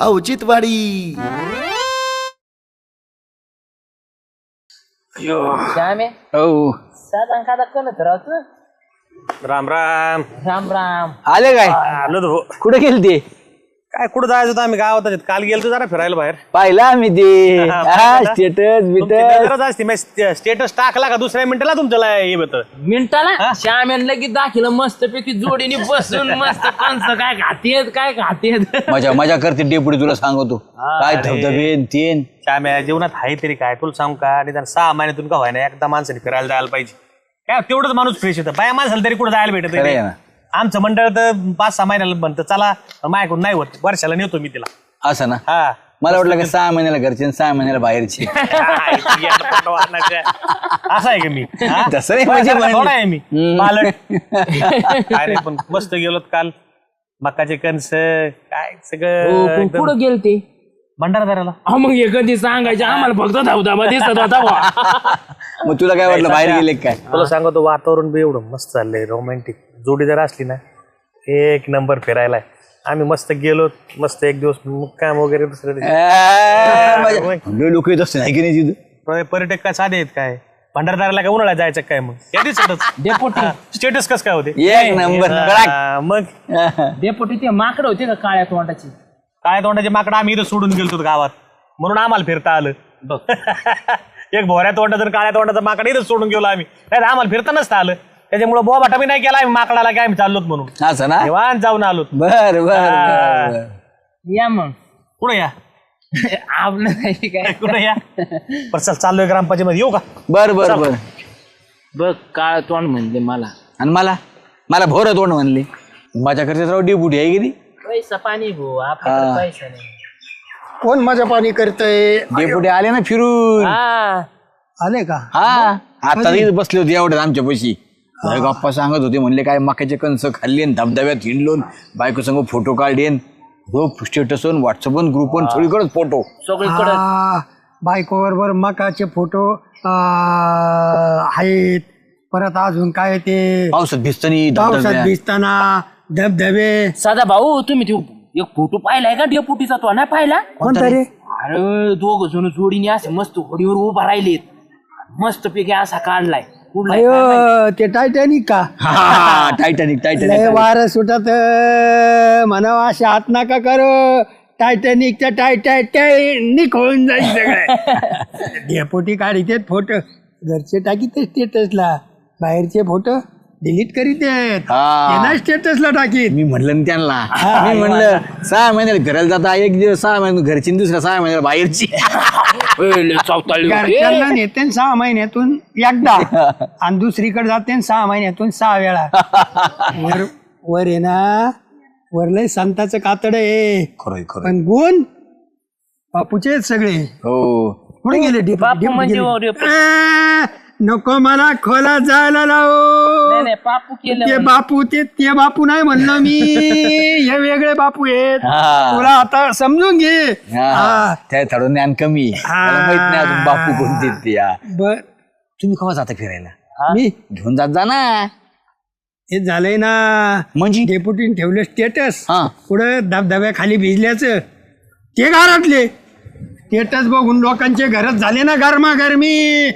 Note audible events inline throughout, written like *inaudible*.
औचित्यवाडी। श्यामे? हो। कोणत राहतो राम राम। राम राम। आले काय? आलो तो. कुठे गेले ते काय कुठं जायचं होतं आम्ही गावात आहेत. काल गेलो जरा फिरायला बाहेर. पाहिला आम्ही ते. हा, पाहिलं? स्टेटस तुमची बिटस. नजरच असते मी स्टेटस टाकला का दुसऱ्या मिनिटाला तुमच्याला हे होतं मिनिटाला? श्यामेन लगेच दाखिलं मस्त पैकी जोडीने बसून मस्त कंस काय खातेत काय खातेत मजा मजा करते डेपुटी तुला सांगतो. काय धबधबे तेन. श्याम्या जीवनात आहे तरी काय? तुला सांगू का? निदान सहा महिन्यातून का व्हायना एकदा माणसाने फिरायला जायला पाहिजे. काय तेवढंच माणूस फ्रेश होतं बाया माणसाला तरी कुठं जायला भेटत खरं आहे नाही. आमचं मंडळ तर पाच सहा महिन्याला बनतं. चला माझ्याकडून नाही होत. वर्षाला नेतो मी तिला. असं ना? हा. मला वाटलं का सहा महिन्याला घरचे आणि सहा महिन्याला बाहेरचे. *laughs* असं आहे का मी? हा? तसं नाही म्हणजे म्हणजे. थोडा आहे मी. हम्म. पालट *laughs* काय रे पण मस्त गेलो काल. मकाचे कणस काय सगळं एकदम पुढं गेल ते भंडारा धरायला हा मग हे कधी सांगायचे? आम्हाला फक्त धावधाबा दिसत होता बुवा. *laughs* मग तुला काय वाटलं बाहेर गेले काय? तुला सांगतो वातावरण बी एवढं मस्त चाललंय रोमॅन्टिक जोडी जर असली ना एक नंबर फिरायला आम्ही मस्त गेलो मस्त एक दिवस मुक्काम वगैरे दुसऱ्या दिवशी. लोक येत असते नाही की नाही तिथं? पर- पर्यटक काय साधे आहेत काय? भंडारदाराला काय उन्हाळ्यात जायचं काय मग? या डेपोटी. स्टेटस कस काय होते? एक नंबर. हा, मग? डेपोटी ते माकड होते का काळ्या तोंडाची? काय तोंडाचे माकडं आम्ही इथं सोडून गेलतो गावात. म्हणून आम्हाला फिरता आलं. *laughs* एक भोऱ्या तोंडाचं आणि काळ्या तोंडाचं माकड इथं सोडून गेलो आम्ही. नाही तर आम्हाला फिरता नसतं आलं. त्याच्यामुळे बोबाटा मी नाही केला आम्ही माकडाला काय आम्ही चाललोत म्हणून. असं ना? निवांत जाऊन आलो बर बर. या मग. कुठं या? *laughs* आपलं नाही काय. *laughs* कुठं या? बरं चल चाललोय ग्रामपंचायत येऊ का? बर बर बर. बघ काळ तोंड म्हणले मला. आणि मला? मला भोर तोंड म्हणले. माझ्या करते राव डेपुटी आहे की नाही? पैसा पाणी भाऊ आपल्याकडे पैसा नाही. कोण माझ्या पाणी करतय? डेपुटी आले ना फिरून. हा. आले का? हा. आता बसले होते एवढ्यात आमच्या पैशी. गप्पा सांगत होते म्हणले काय मक्याचे कणस खाल्ले धबधब्यात हिंडलोन बायको संग फोटो काढेन हो स्टेटस व्हॉट्सअप ग्रुप सगळीकडेच फोटो सगळीकडे बायको बरोबर मकाचे फोटो आहेत. परत अजून काय ते? पावसात भिजतानी पावसात भिजताना धबधबे. साधा भाऊ तुम्ही ते एक फोटो पाहिलाय का डेपोटीचा तो? नाही पाहिला? कोणता रे? अरे दोघ जण जोडीने असे मस्त होडीवर उभा राहिलेत. मस्त पैकी असा काढलाय. अयो ते टायटॅनिक का? टायटॅनिक *laughs* लय टायटॅनिक वार सुटत म्हणावं असे हात नका करू. टायटॅनिकच्या टायटॅनिक होऊन जाईल सगळं. *laughs* Deputy काढितेत photo. घरचे टाकीते स्टेटसला बाहेरचे फोटो. डिलीट करीत हा. स्टेटसला टाकीत मी म्हणलं ना त्यांना मी म्हणलं सहा महिन्याला फिरायला जाता एक दिवस सहा महिने घरची आणि दुसऱ्या सहा महिन्याला बाहेरची. *laughs* घरच्यांना नेते सहा महिन्यातून एकदा आणि दुसरीकडे जाते सहा महिन्यातून सहा वेळा *laughs* वर वर आहे ना वर लय संताचं कातड आहे खरंय खरं पण गुण बापूचे आहेत सगळे हो कुठे गेले? बापू डेपुटी म्हणजे गेले. डेपुटी. आ, नको मला खोला जायला लावू. नाही नाही पापू केलं ते. बापू ते ते बापू नाही म्हणलं मी. *laughs* हे वेगळे बापू आहेत. हा. तुला आता समजून घे. हा हा. त्या थोडं ज्ञान कमी आहे. मला माहीत नाही अजून बापू कोणते ते या. बर. तुम्ही केव्हा जाता फिरायला? मी? घेऊन जात जा ना. हे झालंय ना. म्हणजे? डेप्युटीने ठेवलं स्टेटस हा. पुढं धबधब्याखाली भिजल्याचं. ते घरातले. स्टेटस बघून लोकांचे घरात झाले ना गरमा गरमी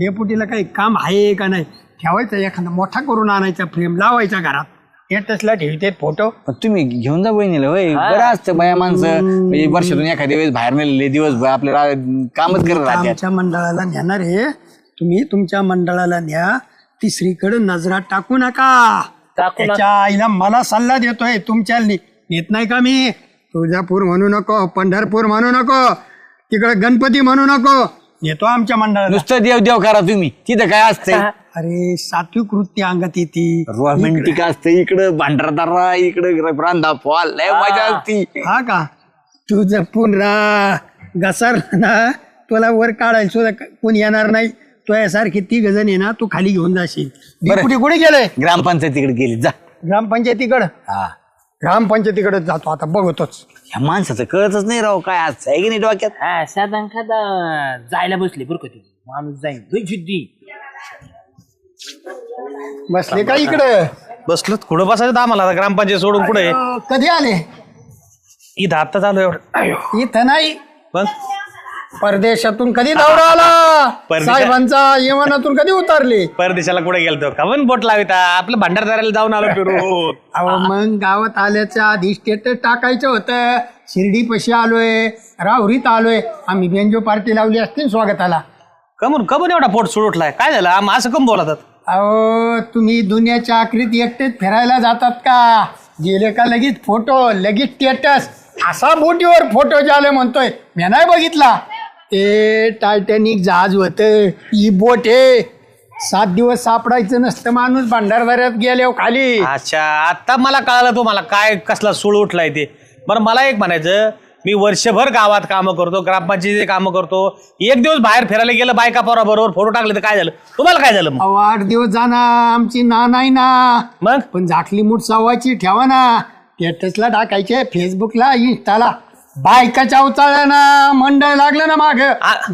डेपुटीला काही काम आहे का नाही? ठेवायचं एखादा मोठा करून आणायचा फ्रेम लावायचा घरात. स्टेटसला ठेवते फोटो. पण तुम्ही घेऊन जा बहिणीला होय. बरं असतं बाया माणसं. म्हणजे वर्षातून एखाद्या वेळेस बाहेर नेलेले दिवस आपल्याला कामच करत राहतात. आमच्या मंडळाला नेणार आहे तुम्ही तुमच्या मंडळाला न्या. तिसरीकडे नजरा टाकू नका. टाकू. त्याच्या आईला मला सल्ला देतोय तुमच्या ने- नेत नाही का मी? तुळजापूर म्हणू नको पंढरपूर म्हणू नको तिकडे गणपती म्हणू नको. नेतो आमच्या मंडळाला. नुसतं देव देव करा तुम्ही. तिथं काय असतंय? अरे सात्विक वृत्ती अंगात येते. रोमॅन्टिक असतं इकडं भांडारदारा इकडं रांधा फॉल लय मजा असती. हा का? तुझं पुनरा घसार ना तुला वर काढायला सुद्धा कोणी येणार नाही. तो यासारखी ती गजन आहे ना तू खाली घेऊन जाशील. कुठे कुठे गेलंय? ग्रामपंचायतीकडे गेली जा. ग्रामपंचायतीकडं? हा. ग्रामपंचायतीकडे जातो आता बघतोच. ह्या माणसाचं कळतच नाही राव काय आज आहे की नाही डोक्यात? हा साधा खादा. जायला बसले बरं का ते? माणूस जाईल लय जिद्दी. बसले का इकडं? बसलो कुठं बसायचं आम्हाला? आता ग्रामपंचायत सोडून कुठे? कधी आले? इथं आता चालू एवढं. इथं नाही. मग परदेशातून कधी दौरा आला? परदेशा- साहेबांचा येवनातून कधी उतरले? परदेशाला कुठे गेलतो? का पण बोट लाविता? आपलं भंडारदाराला जाऊन आलो फिरू. *laughs* अहो मग गावात आल्याच्या आधी स्टेटस टाकायचं होतं. शिर्डी पशी आलोय राहुरीत आलोय. आम्ही बेंजो पार्टी लावली असते ना स्वागताला. कमून कमून एवढा पोट सुड उठलाय? काय झालं? आम असं कम बोलतात? अहो तुम्ही दुनियाच्या आखरीत एकटेच फिरायला जातात का? गेले का लगेच फोटो लगेच स्टेटस असा बोटीवर फोटो झाले म्हणतोय मी नाही बघितला. ते टायटॅनिक जहाज होत. ही बोट आहे सात दिवस सापडायचं नसतं माणूस. भांडारदाऱ्यात गेल्यावर खाली. अच्छा आता मला कळालं तुम्हाला काय कसला सूळ उठलाय ते. बरं मला एक म्हणायचं मी वर्षभर गावात कामं करतो ग्रामपंचायतीचे कामं करतो. एक दिवस बाहेर फिरायला गेलं बायका पोरा बरोबर फोटो टाकले तर काय झालं? तुम्हाला काय झालं मग? अहो आठ दिवस जाणार आमची ना नाही ना. मग? पण झाकली मूठ सव्वाची ठेवा ना. स्टेटसला टाकायचे फेसबुकला इंस्टाला बायकाच्या अवचाळ्या ना मंडळ लागलं ना माग.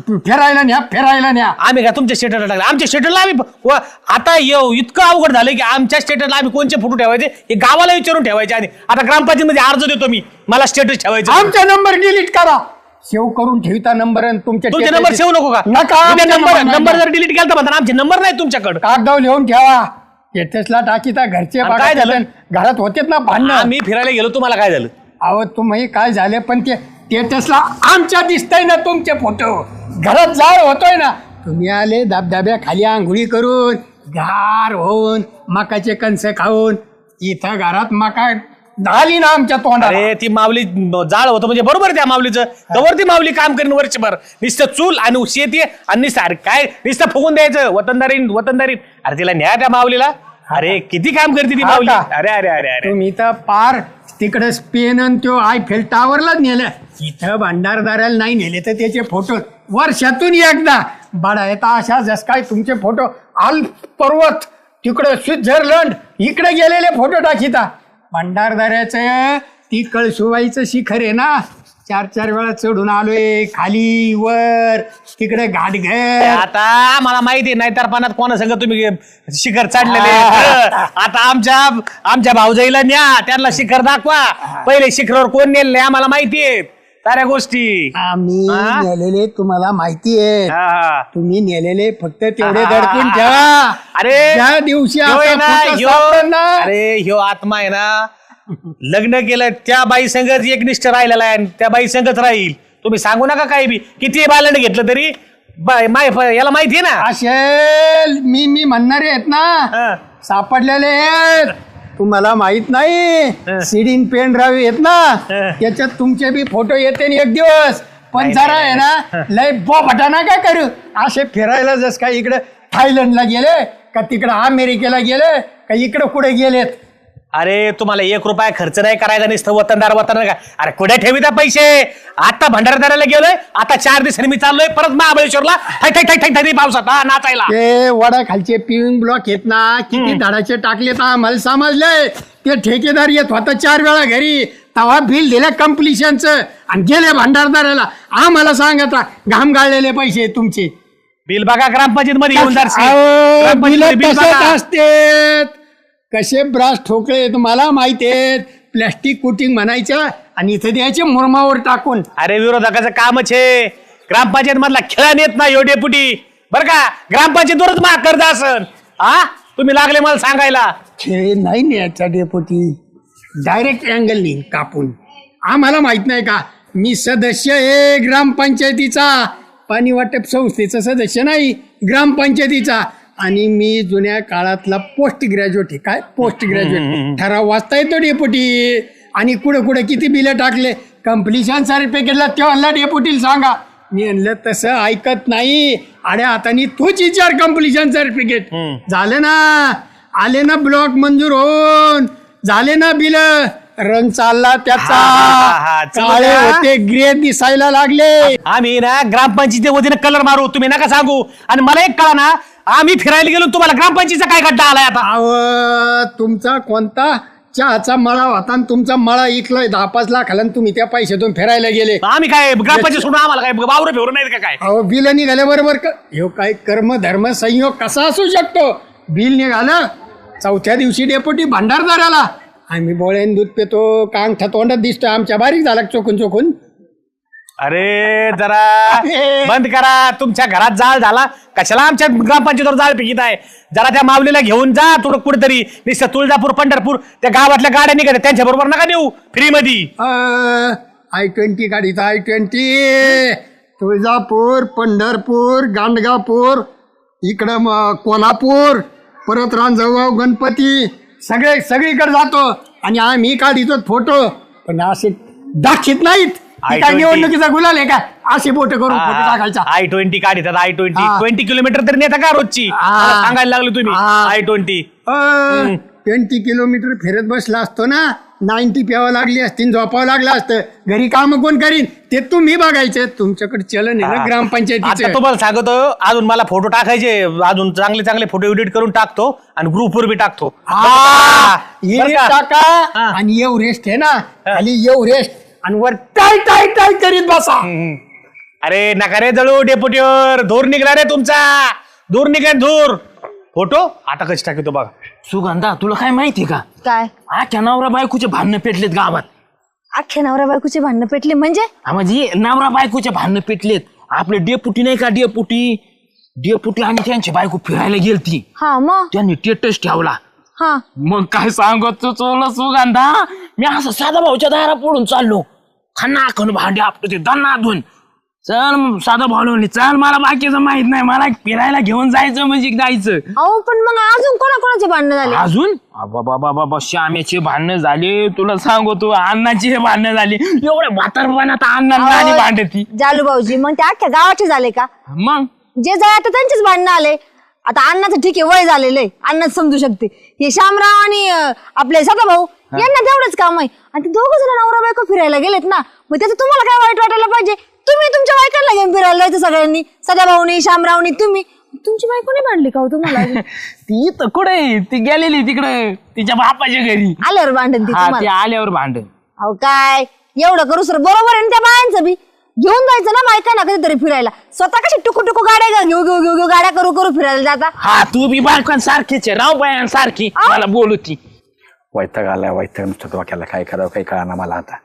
फिरायला न्या फिरायला न्या. आम्ही का तुमच्या स्टेटसला टाकलं? आमच्या स्टेटसला आम्ही व- आता येऊ इतकं अवघड झालं की आमच्या स्टेटसला आम्ही कोणचे फोटो ठेवायचे? हे गावाला विचारून ठेवायचे आणि आता ग्रामपंचायतीमध्ये अर्ज देतो मी. मला स्टेटस ठेवायचं आमचा नंबर डिलीट करा. सेव्ह करून ठेवता नंबर आणि तुमच्या तुमचे नंबर सेव नको का? नका नंबर number नंबर. जर डिलीट केला तर म्हणतात आमचे नंबर नाही तुमच्याकडे. कागदाव लिहून ठेवा. स्टेटसला टाकीता घरचे आणि बघा काय झालं? घरात होतेत ना भांडणं. आम्ही फिरायला गेलो तुम्हाला काय झालं? अहो तुम्ही काय झाले पण ते स्टेटसला आमच्या दिसतंय ना तुमचे फोटो घरात जाळ होतोय ना. तुम्ही आले धबधब्या खाली आंघोळी करून गार होऊन मकाचे कणस खाऊन इथं घरात मका झाली ना आमच्या तोंडाला. अरे ती माऊली जाळ होतं म्हणजे बरोबर आहे त्या माऊलीचं. तवर ती माऊली काम करीन वर्षभर. नुसतं चूल आणि शेती आणि नुसतं अरे काय नुसतं फुगून द्यायचं वतनदारीन वतनदारीन. अरे तिला न्या त्या माऊलीला. अरे किती काम करते ती माऊली. का? अरे अरे अरे अरे. तुम्ही तर पार तिकडे स्पेन आणि तो आयफेल टावरलाच नेलं. इथं भंडारदाराला नाही नेले तर त्याचे फोटो वर्षातून एकदा. बडा येता अशा जस काय तुमचे फोटो आल पर्वत तिकडे स्वित्झर्लंड इकडे गेलेले फोटो टाकीता. भंडारदाऱ्याचं ती कळसुबाईचं शिखर आहे ना? चार चार वेळा चढून आलोय खाली वर तिकडे घाटघर आता मला माहिती नाही तर पानात कोणा संग तुम्ही शिखर चढलेले आता आमच्या आमच्या भाऊजाईला न्या त्यांना शिखर दाखवा. पहिले शिखरावर कोण नेले आम्हाला माहिती आहे. साऱ्या गोष्टी. आम्ही हा? नेलेले तुम्हाला माहिती आहे. हा. तुम्ही नेलेले फक्त तेवढे. दडपून ठेवा. अरे ज्या दिवशी ह्यो आहे असा ना, ह्यो- अरे ह्यो आत्मा आहे ना लग्न केलं त्या बाई संगत एकनिष्ठ राहिलेला आहे आणि त्या बाई संगत राहील. तुम्ही सांगू नका काही बी. किती बालंड घेतलं तरी? बाय- माय याला माहिती आहे ना? असेल मी मी म्हणणारे आहेत ना? हा. सापडलेले आहेत. तुम्हाला माहीत नाही. सीडीन पेन ड्राईव्ह आहेत ना. त्याच्यात तुमचे बी फोटो येते न एक दिवस. पण जरा आहे ना लय बोफटा नका करू? असे फिरायला जस काय इकडे थायलंडला गेले का तिकडे अमेरिकेला गेले का इकडे कुठे गेलेत? अरे तुम्हाला एक रुपया खर्च नाही करायचा नुसतं वतनदार वतन का? अरे कुठे ठेविता पैसे? आता भंडारदाराला गेलोय आता चार दिवसांनी मी चाललोय परत महाबळेश्वरला. पावसात हा, नाचायला. ते वडा खालचे पिविंग ब्लॉक आहेत ना किती धडाचे टाकले तर आम्हाला समजले ते ठेकेदार येत होता चार वेळा घरी. तवा बिल दिलं कम्प्लिशनचं आणि गेले भंडारदाराला आम्हाला सांगता घाम गाळलेले पैसे तुमचे. बिल बघा ग्रामपंचायत मध्ये येऊन बिलं बघा. असतेत. कसे ब्रास ठोकळे तुम्हाला माहिती आहेत. प्लॅस्टिक कोटिंग म्हणायचं आणि इथे द्यायचे मुरमावर टाकून. अरे विरोधकाचं कामच आहे ग्रामपंचायत मधला खेळा नेत नाही एवढे पुटी बर का? ग्रामपंचायतीवरच माग कर्ज असन. हा तुम्ही लागले मला सांगायला. खेळ नाही न्यायचा डेपोटी डायरेक्ट अँगल नाही कापून. आम्हाला माहीत नाही का? मी सदस्य आहे ग्रामपंचायतीचा. पाणी वाटप संस्थेचा सदस्य नाही ग्रामपंचायतीचा. आणि मी जुन्या काळातला पोस्ट ग्रॅज्युएट आहे. काय? पोस्ट ग्रॅज्युएट ठराव वाचता येतो डेपुटी आणि कुठं कुठं किती बिलं टाकले? कम्प्लिशन सर्टिफिकेटला तेव्हा डेपुटीला सांगा. मी म्हणलं तसं ऐकत नाही. अरे आता तूच विचार कम्प्लिशन सर्टिफिकेट झालं ना. आले ना ब्लॉक मंजूर होऊन. झाले ना बिल. रंग चालला त्याचा. काळे द्या. होते ग्रे दिसायला लागले. आम्ही ना ग्रामपंचायतीच्या वतीने कलर मारू. तुम्ही नका सांगू. आणि मला एक कळा ना आम्ही फिरायला गेलो तुम्हाला ग्रामपंचायतीचा काय गड्डा आलाय आता? अव तुमचा कोणता चहाचा मळा होता आणि तुमचा मळा इकलाय दहा पाच लाखाला आणि तुम्ही त्या पैशातून फिरायला गेले. आम्ही काय ग्रामपंचायत सोडून आम्हाला काय वावर फिरून नाही का काय? अहो बिल निघाल्याबरोबर क- ह्यो काय कर्म धर्म संयोग कसा असू शकतो? बिल निघालं चौथ्या दिवशी डेपुटी भंडारदाराला. आम्ही बोळ्यान दूध पितो का अंगठा तोंडात दिसतोय आमच्या बारीक झाला का चोकून चोकून अरे जरा बंद करा. तुमच्या घरात जाळ झाला. कशाला आमच्या ग्रामपंचायतीवर जाळ पिकित आहे? जरा त्या माऊलीला घेऊन जा थोडं कुठेतरी. नुसतं तुळजापूर पंढरपूर त्या गावातल्या गाड्या निघत त्यांच्या बरोबर नका देऊ फ्री मध्ये आय ट्वेंटी गाडीचा आय ट्वेंटी. तुळजापूर पंढरपूर गांडगापूर इकडं म- कोल्हापूर परत रांजगाव गणपती. सगळे सगळीकडे जातो. आणि आम्ही काढितो फोटो. पण असे दाखीत नाहीत. ती काय I-20. निवडणुकीचा गुलाल आहे का? असे बोट करून फोटो टाकायचा आय ट्वेंटी काढतात आय ट्वेंटी हा. ट्वेंटी किलोमीटर तरी नेता का रोजची? हा. मला सांगायला लागलो तुम्ही. हा. आय ट्वेंटी ट्वेंटी किलोमीटर फिरत बसला असतो ना नाईन्टी प्यावं लागली असती झोपावं लागलं असतं. घरी काम कोण करीन? ते तुम्ही बघायचं. तुमच्याकडे चलन आहे ना आता ग्रामपंचायतीचं. तुम्हाला सांगतो अजून मला फोटो टाकायचे अजून चांगले चांगले फोटो एडिट करून टाकतो आणि ग्रुपवर बी टाकतो. हा, बरं हे? टाका हा. आणि एव्हरेस्ट आहे ना खाली एव्हरेस्ट. आणि वर टाय टाय टाय करीत बसा. अरे नका रे जळू डेपुटीवर. धूर निघला रे तुमचा. धूर निघा धूर. फोटो? आता कशी टाकतो बघा. सुगंधा तुला काय माहिती का? काय? आख्या नवरा बायकोचे भांडणं पेटलेत गावात. अख्ख्या नवरा बायकोचे भांडणं पेटले म्हणजे? हा म्हणजे नवरा बायकोचे भांडणं पेटलेत. आपले डेपुटी नाही का डेपुटी? डेपुटी आणि त्यांची बायको फिरायला गेलती. हा मग? त्यांनी टेटस ठेवला. हा. मग काय सांगत चोला सुगंधा? मी असं साधा भाऊच्या दारा पडून चाललो. खन्ना खन भांडे आपटो ते दन्नाधून चल मग साधा म्हणले चल मला बाकीचं माहीत नाही. मला फिरायला घेऊन जायचं म्हणजे जायचं. अहो पण मग अजून कोणा कोणाचे भांडणं झाले? अजून? बाबा भांडणं झाले. तुला सांगतो अण्णाचे भांडणं झाले. एवढ्या म्हातारपणात अण्णांना आणि भांडती. जालू भाऊजी मग ते अख्ख्या गावाचे झाले का? मग? जे जाय आता त्यांचेच भांडणं आले आता अण्णाचं ठीक आहे वय झालेलं आहे. अण्णाच समजू शकते. हे शामराव आणि अं, आपले सदा भाऊ यांना तेवढंच काम आहे. आणि ते दोघं जण नवरा बायको फिरायला गेलेत ना मग त्याचं तुम्हाला काय वाईट वाटायला पाहिजे? तुम्ही तुमच्या बायकांना घेऊन फिरायला जायचं सगळ्यांनी. सदा भाऊनी शामरावनी तुम्ही. तुमची बायको नाही भांडली का हो तुम्हाला? *laughs* ती तर कुठे ती गेलेली तिकडे तिच्या बापाच्या घरी. आल्यावर भांडण ती हा ते तुम्हाला आल्यावर भांडण अहो काय एवढं करू सर बरोबर आहे ना त्या बायांचं बी. घेऊन जायचं ना बायकांना कधीतरी फिरायला. स्वतः कशी टुकू टुकू गाड्या घेऊ घेऊ घेऊ घेऊ गाड्या करू करू फिरायला जाता? हा तू बी बायकोन सारखीच आहे राव बायान सारखी मला बोलू ती. वैताग आलाय वैताग नुसतं डोक्याला काय करावं काही कळाना मला आता.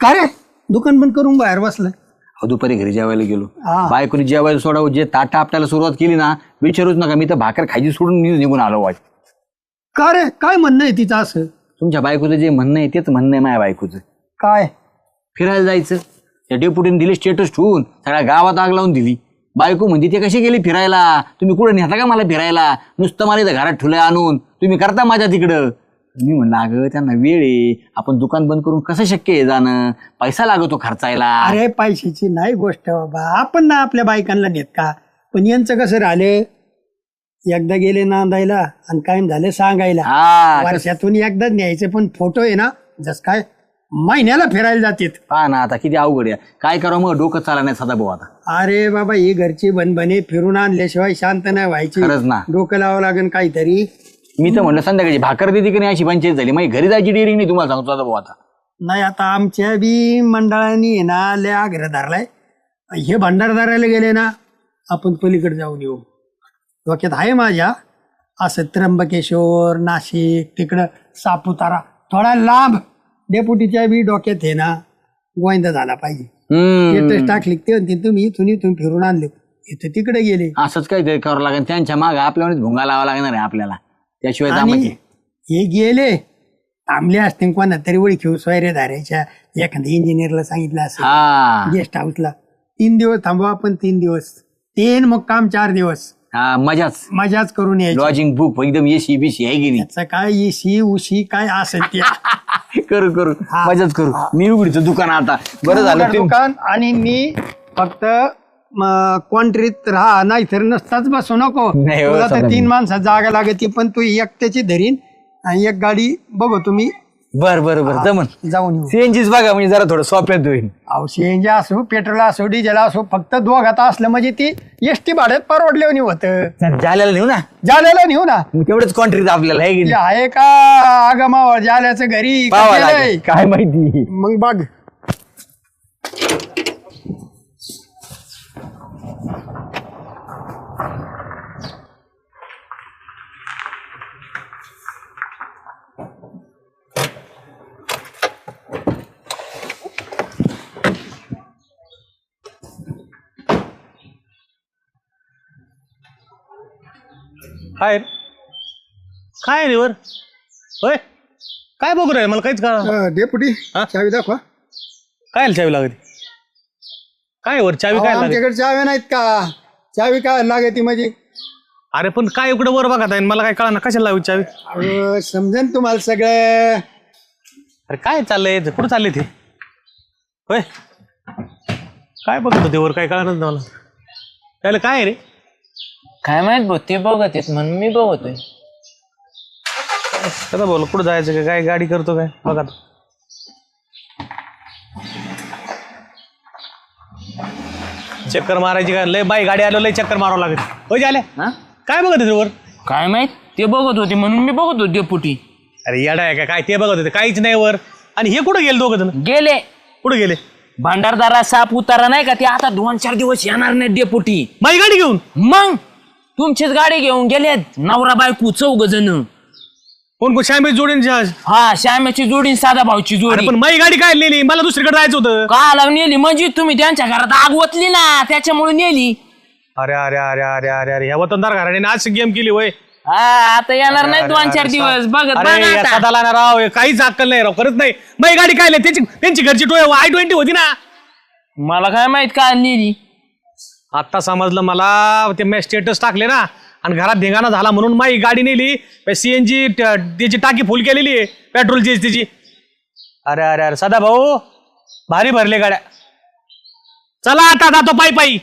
काय रे? दुकान बंद करून बाहेर बसलं अहो, दुपारी घरी जेवायला गेलो. हा. बायकोनी जेवायला सोडावं जे ताटा आपल्याला सुरुवात केली ना विचारूच नका मी तर भाकर खायची सोडून मी निघून आलो वाट का रे? काय म्हणणं आहे तिचं असं? तुमच्या बायकोचं जे म्हणणं आहे तेच म्हणणं आहे माझ्या बायकोचं. काय? फिरायला जायचं. त्या डेपुटीने दिली स्टेटस ठेवून सगळ्या गावात आग लावून दिली. बायको म्हणजे ते कसे गेले फिरायला? तुम्ही कुठं नेता का मला फिरायला? नुसतं मला इथं घरात ठेवलंय आणून तुम्ही करता माझ्या तिकडं. मी म्हणलं अगं त्यांना वेळ आहे. आपण दुकान बंद करून कसं शक्य आहे जाणं? पैसा लागतो खर्चायला. अरे पैशाची नाही गोष्ट बाबा. आपण ना आपल्या बायकांना नेत का? पण यांचं कसं राहिलं? एकदा गेले नांदायला आणि कायम झाले सांगायला. हा वर्षातून एकदा न्यायचे पण फोटो आहे ना? जस काय? महिन्याला फिरायला जातात. पहा ना आता किती अवघड आहे. काय करावं मग? डोकं चाला नाही सदा भाऊ आता. अरे बाबा ही घरची बनबने फिरून आणल्याशिवाय शांत नाही व्हायची. खरंच ना. डोकं लावावं लागेल काहीतरी. मी तर म्हणलं संध्याकाळची भाकर देते की नाही अशी पंचायत झाली. मग घरी जायची डेअरिंग नाही तुम्हाला सांगतो सदा भाऊ आता. नाही आता आमच्या बी मंडळाने आहे ना लय आग्रह धरलाय. हे भंडारदाराला गेले ना आपण पलीकडे जाऊन येऊ. डोक्यात आहे माझ्या. असं त्र्यंबकेश्वर नाशिक तिकडं सापुतारा. थोडा लांब. डेपुटीच्या बी डोक्यात आहे ना गोविंदा झाला पाहिजे. हम्म. स्टेटस टाकली ते म्हणते तुम्ही इथून इथून फिरून आणले. इथं तिकडे गेले. असंच काहीतरी करावं लागेल. त्यांच्या मागे आपल्याला भुंगा लावा लागणार आहे आपल्याला. त्याशिवाय आणि जमायचे हे गेले. थांबले असते कोणा तरी ओळखी सोयरे धारायच्या एखाद्या इंजिनियरला सांगितलं असं हा. गेस्ट हाऊसला. तीन दिवस थांबवा आपण तीन दिवस. तीन मग काम चार दिवस. हा मजाच. मजाच करून यायची. लॉजिंग बुक एकदम एसी बीसी आहे की नाही? त्याचं काय इशी उशी काय असेल ते. *laughs* *laughs* करू करू. मजाच करू. मी उघडीचं दुकान आता. बरं झालं ते दुकान आणि मी फक्त क्वांट्रीत राहा. नाही तर नसताच बसू नको. *laughs* नाही हो, तुला तर. तीन माणसात जागा लागते पण तू एकट्याची धरीन आणि एक गाडी बघू. तुम्ही बर बर बर. जमन जाऊन येऊ. सीएनजीच बघा म्हणजे जरा थोडं सोप्यात होईल अहो सीएनजी असो पेट्रोल असो डिझेल असो फक्त दोघात असलं म्हणजे ती एस टी भाड्यात परवडले होतं. जाल्याला नेऊ ना. जाल्याला नेऊ ना. मग तेवढंच कॉन्ट्रीत आपल्याला आहे की ते नाही? आहे का आगमावर जाल्याचं घरी का गेलंय? काय माहिती? मग बघ. काय रे? काय रे वर? होय? काय बघू रे मला काहीच का डेपुटी हा? चावी दाखवा. काय चावी लागत काय वर? चावी अहो, काय लागत आमच्याकडे चाव्या नाहीत का? चावी काय लागते म्हणजे अरे पण काय इकडे वर बघा ताई, मला काय कळा कशाला लावी चावी? अहो, समजेन तुम्हाला सगळं. अरे काय चाललंय? कुठं चालले ते? होय? काय बघत होते? वर काय कळणार मला. त्याला काय आहे रे? काय माहीत भाऊ ते बघत आहेत म्हणून मी बघतोय. आता बोल कुठं जायचं काय काय गाडी करतो काय? बघा. चक्कर मारायची काय लय बाई गाडी आलो लय चक्कर मारावं लागेल. होय झाले हा? काय बघत होते वर? काय माहीत? ते बघत होते म्हणून मी बघत होते डेपुटी. अरे येडा आहे का? काय ते बघत होते? काहीच नाही वर. आणि हे कुठं गेले दोघं जण? गेले. कुठं गेले? भांडारदारा साप उतारा नाही का? ते आता दोन चार दिवस येणार नाही डेपुटी. बाई गाडी घेऊन? मग? तुमचीच गाडी घेऊन गेले नवरा बायको चौघ जण. कोण कोण? श्यामे जोडीन जहाज. हा श्यामाची जोडी साधा भाऊची अरे जोडी पण माई गाडी काय नेली? मला दुसरीकडे जायचं होतं. काला नेली म्हणजे तुम्ही त्यांच्या घरात आग ओतली ना त्याच्यामुळे नेली. अरे अरे अरे अरे अरे अरे ह्या वतनदार घराने आज गेम केली होय. हा आता येणार नाही दोन चार दिवस. बघत अरे बघा या आता. सदाला ना राव हे काहीच अक्कल नाही राव करत नाही. माई गाडी काय त्याची त्यांची घरची टोय आय ट्वेंटी होती ना. मला काय माहीत का नेली. आत्ता समजलं मला. ते मी स्टेटस टाकले ना आणि घरात धिंगाणा झाला म्हणून माई गाडी नेली. सीएनजी त्याची टाकी फुल केलेली आहे. पेट्रोलची तिची अरे अरे अरे सदा भाऊ भारी भरले गाड्या. चला आता जातो पायी पायी